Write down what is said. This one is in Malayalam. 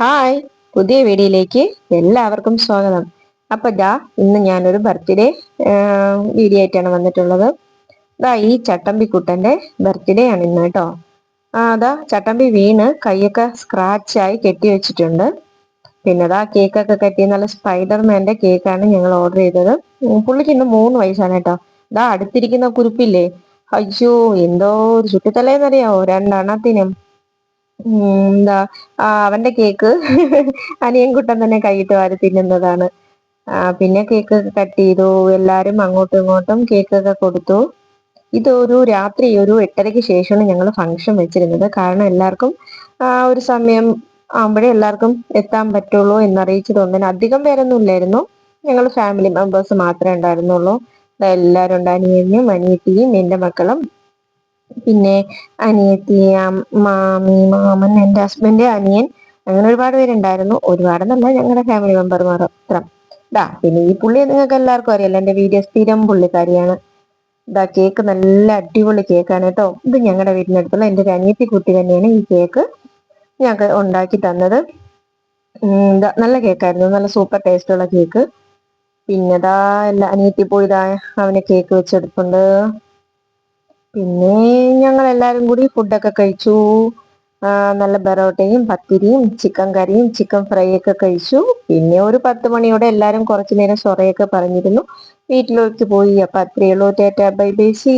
ഹായ്. പുതിയ വീഡിയോയിലേക്ക് എല്ലാവർക്കും സ്വാഗതം. അപ്പൊ ദാ ഇന്ന് ഞാനൊരു ബർത്ത്ഡേ വീഡിയോ ആയിട്ടാണ് വന്നിട്ടുള്ളത്. ദാ ഈ ചട്ടമ്പിക്കുട്ടന്റെ ബർത്ത്ഡേ ആണ് ഇന്ന് കേട്ടോ. ആ അതാ ചട്ടമ്പി വീണ് കൈയൊക്കെ സ്ക്രാച്ചായി കെട്ടി വെച്ചിട്ടുണ്ട്. പിന്നെ ദാ കേക്കൊക്കെ കെട്ടി നല്ല സ്പൈഡർമാന്റെ കേക്കാണ് ഞങ്ങൾ ഓർഡർ ചെയ്തത്. പുള്ളിക്ക് ഇന്ന് മൂന്ന് വയസ്സാണ് കേട്ടോ. ദാ അടുത്തിരിക്കുന്ന കുരുപ്പില്ലേ അയ്യോ എന്തോ ഒരു ചുട്ടിത്തലേന്നറിയാവോ? രണ്ടെണ്ണത്തിനും. എന്താ അവന്റെ കേക്ക് അനിയൻകുട്ടൻ തന്നെ കൈയിട്ട് വാരി തിന്നുന്നതാണ്. പിന്നെ കേക്ക് കട്ട് ചെയ്തു. എല്ലാരും അങ്ങോട്ടും ഇങ്ങോട്ടും കേക്കൊക്കെ കൊടുത്തു. ഇതൊരു രാത്രി ഒരു എട്ടരയ്ക്ക് ശേഷമാണ് ഞങ്ങൾ ഫംഗ്ഷൻ വെച്ചിരുന്നത്. കാരണം എല്ലാവർക്കും ഒരു സമയം ആകുമ്പോഴേ എല്ലാവർക്കും എത്താൻ പറ്റുള്ളൂ എന്നറിയിച്ചത് ഒന്നിന് അധികം പേരൊന്നും ഇല്ലായിരുന്നു. ഞങ്ങൾ ഫാമിലി മെമ്പേഴ്സ് മാത്രമേ ഉണ്ടായിരുന്നുള്ളൂ. എല്ലാവരും ഉണ്ട്. അനിയനും അനിയത്തിയും എന്റെ മക്കളും. പിന്നെ അനിയത്തി മാമി മാമൻ എന്റെ ഹസ്ബൻഡ് അനിയൻ അങ്ങനെ ഒരുപാട് പേരുണ്ടായിരുന്നു. ഒരുപാടെന്നല്ല ഞങ്ങളുടെ ഫാമിലി മെമ്പർ മാത്രം. ദാ പിന്നെ ഈ പുള്ളി നിങ്ങൾക്ക് എല്ലാവർക്കും അറിയാലോ എന്റെ വീഡിയോ സ്ഥിരം പുള്ളിക്കാരിയാണ്. ഇതാ കേക്ക് നല്ല അടിപൊളി കേക്കാണ് കേട്ടോ. ഇത് ഞങ്ങളുടെ വീടിനടുത്തുള്ള എന്റെ ഒരു അനിയത്തി കുട്ടി തന്നെയാണ് ഈ കേക്ക് ഞങ്ങൾക്ക് ഉണ്ടാക്കി തന്നത്. ദാ നല്ല കേക്കായിരുന്നു നല്ല സൂപ്പർ ടേസ്റ്റ് ഉള്ള കേക്ക് പിന്നെ ദാ എല്ലാ അനിയത്തി പോയി ദാ അവന് കേക്ക് വെച്ചെടുപ്പുണ്ട്. പിന്നെ ഞങ്ങൾ എല്ലാവരും കൂടി ഫുഡൊക്കെ കഴിച്ചു. നല്ല ബെറോട്ടയും പത്തിരിയും ചിക്കൻ കറിയും ചിക്കൻ ഫ്രൈ ഒക്കെ കഴിച്ചു. പിന്നെ ഒരു പത്ത് മണിയോടെ എല്ലാവരും കുറച്ചു നേരം സൊറയൊക്കെ പറഞ്ഞിരുന്നു. വീട്ടിലേക്ക് പോയി. അപ്പൊ അത്രയേ ടാറ്റ ബൈ ബൈ. സി